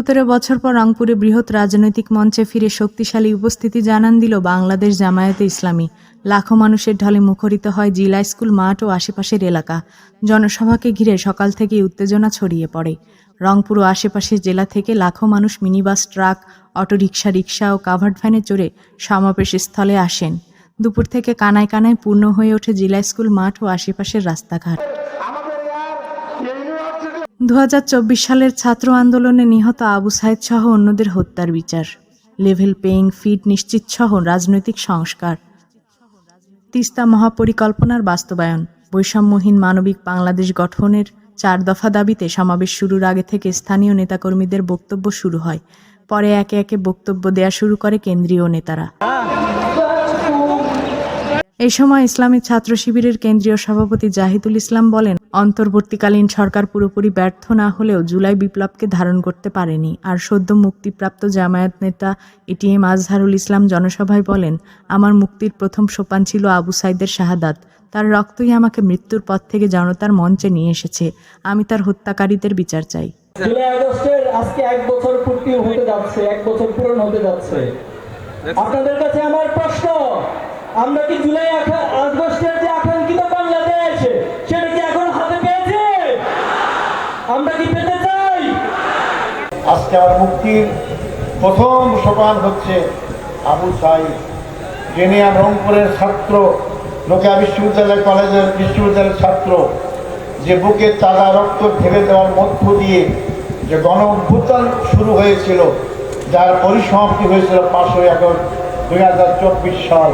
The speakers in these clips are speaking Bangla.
সতেরো বছর পর রংপুরে বৃহৎ রাজনৈতিক মঞ্চে ফিরে শক্তিশালী উপস্থিতি জানান দিল বাংলাদেশ জামায়াতে ইসলামী। লাখো মানুষের ঢলে মুখরিত হয় জিলা স্কুল মাঠ ও আশেপাশের এলাকা। জনসভাকে ঘিরে সকাল থেকেই উত্তেজনা ছড়িয়ে পড়ে। রংপুর ও আশেপাশের জেলা থেকে লাখো মানুষ মিনিবাস, ট্রাক, অটোরিকশা রিক্সা ও কাভার্ড ভ্যানে চড়ে সমাবেশ স্থলে আসেন। দুপুর থেকে কানায় কানায় পূর্ণ হয়ে ওঠে জিলা স্কুল মাঠ ও আশেপাশের রাস্তাঘাট। দু হাজার চব্বিশ সালের ছাত্র আন্দোলনে নিহত আবু সাইদ সহ অন্যদের হত্যার বিচার। লেভেল পেইং ফিড নিশ্চিত সহ রাজনৈতিক সংস্কার। তিস্তা মহাপরিকল্পনার বাস্তবায়ন। বৈষম্যহীন মানবিক বাংলাদেশ গঠনের চার দফা দাবিতে সমাবেশ শুরুর আগে থেকে স্থানীয় নেতাকর্মীদের বক্তব্য শুরু হয়। পরে একে একে বক্তব্য দেয়া শুরু করে কেন্দ্রীয় নেতারা। এই সময় ইসলামী ছাত্র শিবিরের কেন্দ্রীয় সভাপতি জাহিদুল ইসলাম বলেন অন্তর্বর্তীকালীন সরকার পুরোপুরি ব্যর্থ না হলেও জুলাই বিপ্লবকে ধারণ করতে পারেনি। আর সদ্য মুক্তিপ্রাপ্ত জামায়াত নেতা এটিএম আজহারুল ইসলাম জনসভায় বলেন, আমার মুক্তির প্রথম সোপান ছিল আবু সাইদের শাহাদাত। তার রক্তই আমাকে মৃত্যুর পথ থেকে জনতার মঞ্চে নিয়ে এসেছে। আমি তার হত্যাকারীদের বিচার চাই। আপনাদের কাছে আমার কি জুলাই আগস্টের যে আকাঙ্ক্ষিত বাংলাদেশ সেটা কি এখন হাতে পেয়েছে আমরা কি পেতে চাই আজকে আমার মুক্তির প্রথম সোপান হচ্ছে আবু সাইদ, যিনি রংপুরের ছাত্র লোকেয়া বিশ্ববিদ্যালয়, কলেজের বিশ্ববিদ্যালয়ের ছাত্র, যে বুকে তাজা রক্ত ঢেলে দেওয়ার মধ্য দিয়ে যে গণ অভ্যুত্থান শুরু হয়েছিল, যার পরিসমাপ্তি হয়েছিল পাঁচশো আগস্ট দুই হাজার চব্বিশ সাল।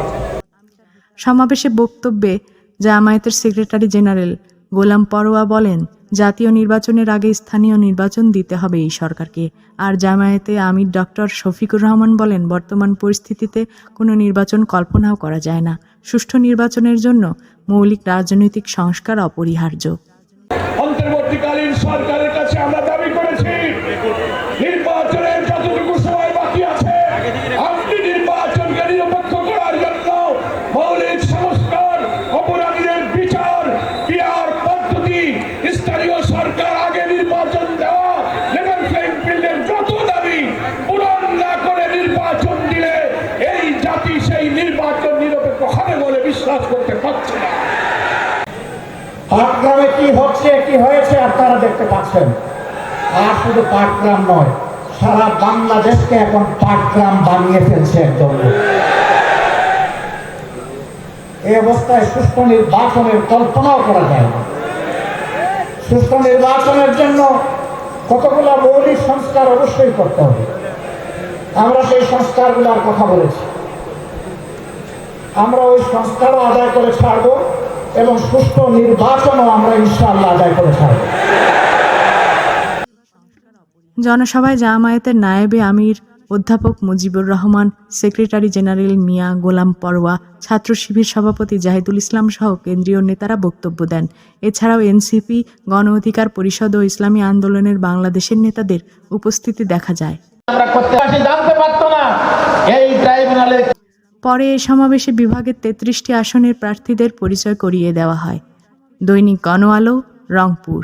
সমাবেশে বক্তব্যে জামায়াতের সেক্রেটারি জেনারেল গোলাম পরোয়া বলেন জাতীয় নির্বাচনের আগে স্থানীয় নির্বাচন দিতে হবে এই সরকারকে। আর জামায়াতে আমির ডক্টর শফিকুর রহমান বলেন, বর্তমান পরিস্থিতিতে কোনো নির্বাচন কল্পনাও করা যায় না। সুষ্ঠু নির্বাচনের জন্য মৌলিক রাজনৈতিক সংস্কার অপরিহার্য। অন্তর্বর্তীকালীন সরকারের পাটগ্রামে কি হচ্ছে, কি হয়েছে আপনারা দেখতে পাচ্ছেন? আর শুধু পাটগ্রাম নয়, সারা বাংলাদেশকে এখন পাটগ্রাম বানিয়ে ফেলছে একদম। এই অবস্থায় সুষ্ঠু নির্বাচনের কল্পনাও করা যায় না। সুষ্ঠু নির্বাচনের জন্য কতগুলো মৌলিক সংস্কার অবশ্যই করতে হবে। আমরা সেই সংস্কারগুলোর কথা বলেছি। আমরা ওই সংস্কারও আদায় করে ছাড়বো এবং সুষ্ঠু নির্বাচনও আমরা ইনশাআল্লাহ আদায় করে ছাড়বো। জনসভায় জামায়াতের নায়েবে আমির অধ্যাপক মুজিবুর রহমান সেক্রেটারি জেনারেল মিয়া গোলাম পরোয়া ছাত্র শিবির সভাপতি জাহিদুল ইসলাম সহ কেন্দ্রীয় নেতারা বক্তব্য দেন। এছাড়াও এনসিপি গণ অধিকার পরিষদ ও ইসলামী আন্দোলনের বাংলাদেশের নেতাদের উপস্থিতি দেখা যায়। আমরা করতে জানতে পারতো না এই ট্রাইব্যুনালে পরে এ সমাবেশে বিভাগের তেত্রিশটি আসনের প্রার্থীদের পরিচয় করিয়ে দেওয়া হয়। দৈনিক গণ আলো রংপুর।